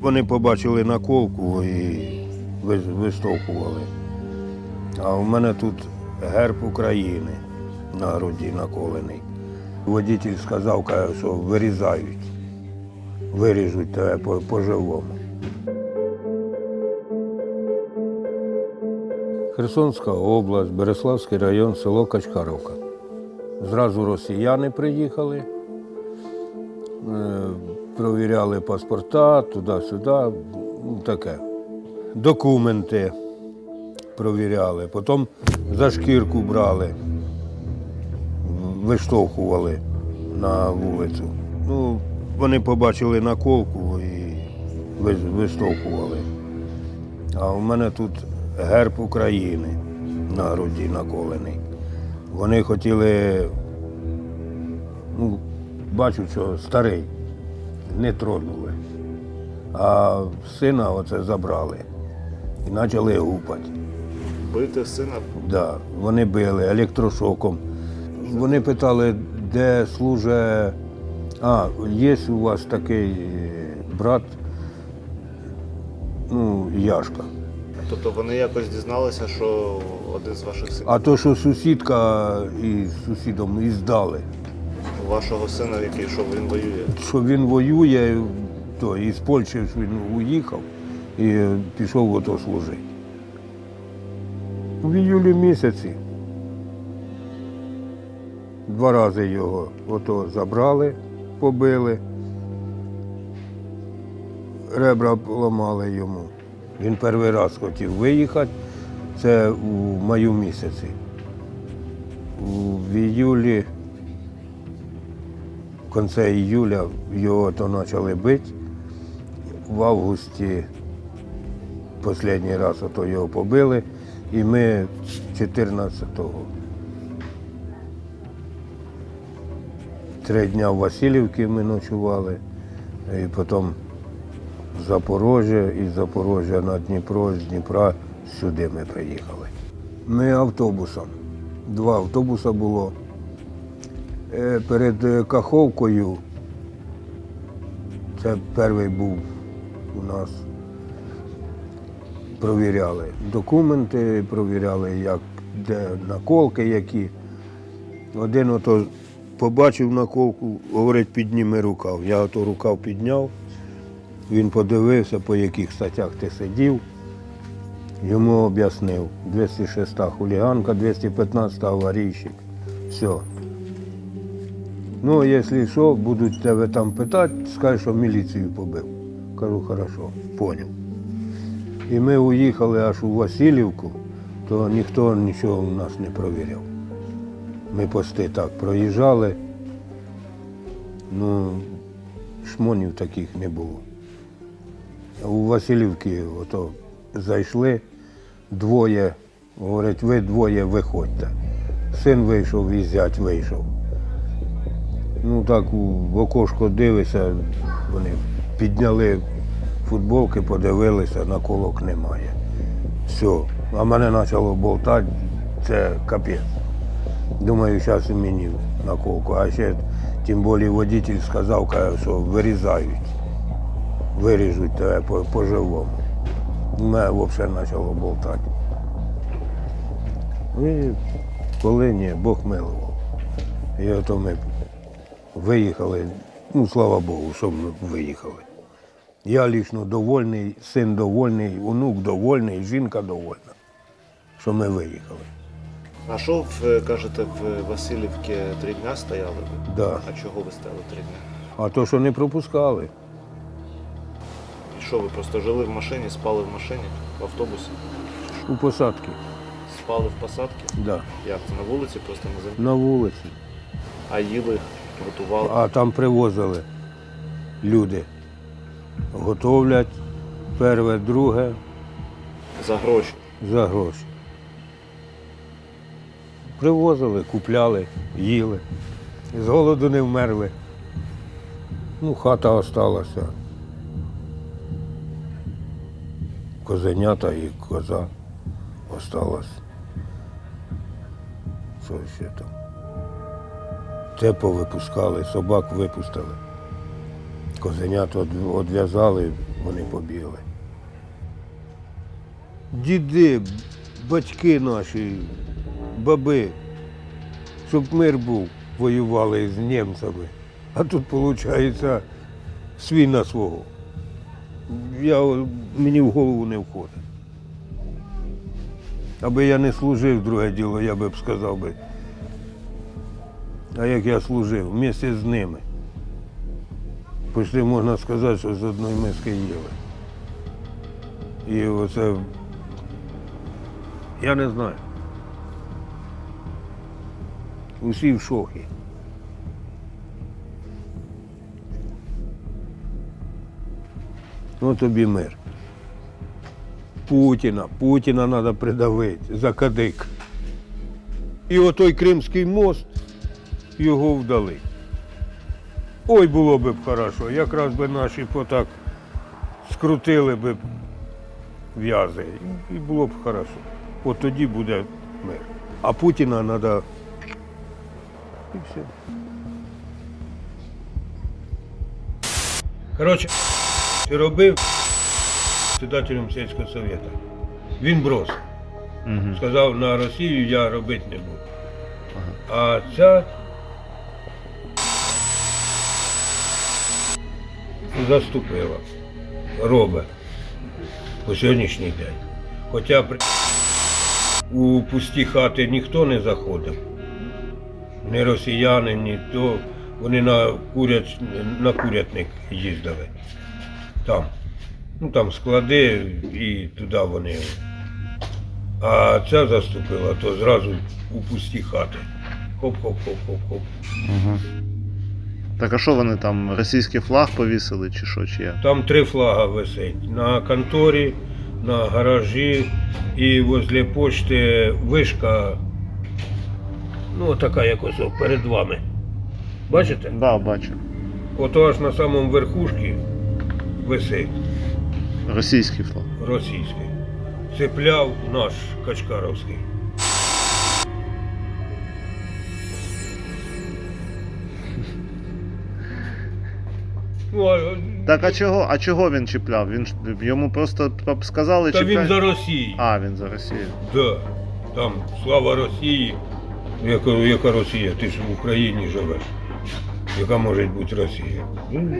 Вони побачили наколку і ви- виштовхували. А у мене тут герб України на груді наколений. Водитель сказав, що вирізають, виріжуть тебе по- по-живому. Херсонська область, Береславський район, село Качкаровка. Зразу росіяни приїхали, провіряли паспорта, туди-сюди, ну, таке. Документи провіряли, потім за шкірку брали, виштовхували на вулицю. Ну, вони побачили наколку і виштовхували. А у мене тут герб України на груді наколений. Вони хотіли, ну, бачу, що старий, не тронули. А сина оце забрали і почали гупати. Бити сина Да, вони били електрошоком. Вони питали, де служить. А, є у вас такий е, брат, ну, Яшка. Тобто вони якось дізналися, що один з ваших синів, А то, що сусідка із сусідом і здали, вашого сина, який йшов, він воює. що він воює, то із Польщі ж він уїхав і пішов ото служити. В іюлі місяці два рази його ото забрали, побили, ребра поламали йому. Він перший раз хотів виїхати, це у маю місяці. В іюлі в кінці июля його то почали бити. В августі останній раз ото його побили. І ми 14-го. Три дня в Васильівці ми ночували, і потім в Запорожжя, і з Запорожжя на Дніпро, з Дніпра сюди ми приїхали. Ми автобусом. Два автобуса було. Е, перед е, Каховкою. Це перший був у нас. Провіряли документи, провіряли, як, де наколки які. Один ото побачив наколку, говорить, підніми рукав. Я ото рукав підняв, він подивився, по яких статтях ти сидів. Йому об'яснив. 206 хуліганка, 215 аварійщик. Все. Ну, якщо що, будуть тебе там питати, скажеш, що міліцію побив. Кажу, хорошо, поняв. І ми уїхали аж у Васильівку, то ніхто нічого у нас не провіряв. Ми пости так проїжджали, ну, шмонів таких не було. У Васильівки ото зайшли, двоє, говорять, ви двоє виходьте. Син вийшов і зять вийшов. Ну так в окошко дивишся, вони підняли футболки, подивилися, наколок немає. Все. А мене почало болтати, це капець. Думаю, зараз і мені наколку. А ще тим більше водитель сказав, що вирізають, виріжуть тебе по- по-живому. Мене взагалі почало болтати. І коли ні, Бог милував. І ото ми виїхали. Ну, слава Богу, що ми виїхали. Я лічно довольний, син довольний, онук довольний, жінка довольна, що ми виїхали. А що, в, кажете, в Васильівці три дня стояли? ви? Да. А чого ви стояли три дня? А то, що не пропускали. І що, ви просто жили в машині, спали в машині, в автобусі? У посадки, Спали в посадці? да. Як це на вулиці, просто на землі? на вулиці. А їли, готували? А там привозили люди. Готовлять перше, друге За гроші. за гроші. Привозили, купляли, їли. З голоду не вмерли. Ну, хата осталася. Козенята і коза осталась. Що ще там? Те повипускали, собак випустили. Козенят одв'язали, вони побігли. Діди, батьки наші, баби, щоб мир був, воювали з німцями. А тут, виходить, свій на свого. Я, мені в голову не входить. Аби я не служив, друге діло, я би б сказав би. А як я служив, вместе з ними. Почти можна сказати, що з одної миски їли. І оце. Я не знаю. Усі в шокі. Ну тобі мир. Путіна, Путіна треба придавити за кадик. І отой Кримський мост його вдали. Ой, було б хорошо, якраз би наші потак скрутили б в'язи. І- було б хорошо. От тоді буде мир. А Путіна треба. І все. Коротше, ти робив председателем Сільського Совєта. Він бросив. Угу. Сказав, на Росію я робити не буду. А ця заступила. Робить по сьогоднішній день. Хоча при- у пусті хати ніхто не заходив. Ні росіяни, ні то. Вони на, куряч, на курятник їздили. Там. Ну там склади і туди вони. А ця заступила, то зразу у пусті хати. Хоп-хоп-хоп-хоп-хоп. Так а що вони там, російський флаг повісили чи що, чи як? Там три флага висить. На конторі, на гаражі і возле почти вишка. Ну, така якось перед вами. Бачите? Да, бачу. Ото аж на самому верхушці висить Російський флаг. російський. Цепляв наш Качкаровський. Так а чого? А чого він чіпляв? Він ж- йому просто п- сказали та він за Росію. А, він за Росію. Да. Там слава Росії. Яка, яка Росія? Ти ж в Україні живеш. Яка може бути Росія? Ну,